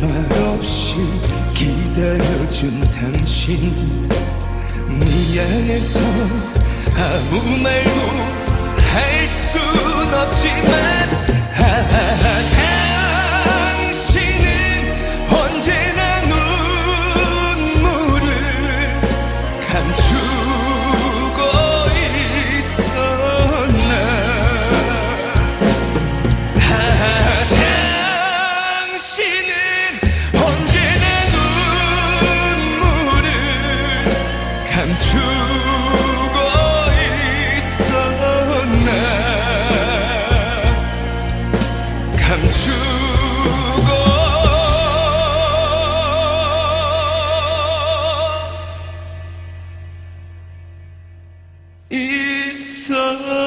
말없이 기다려준 당신 미안해서 아무 말도 할 순 없지만 감추고 있어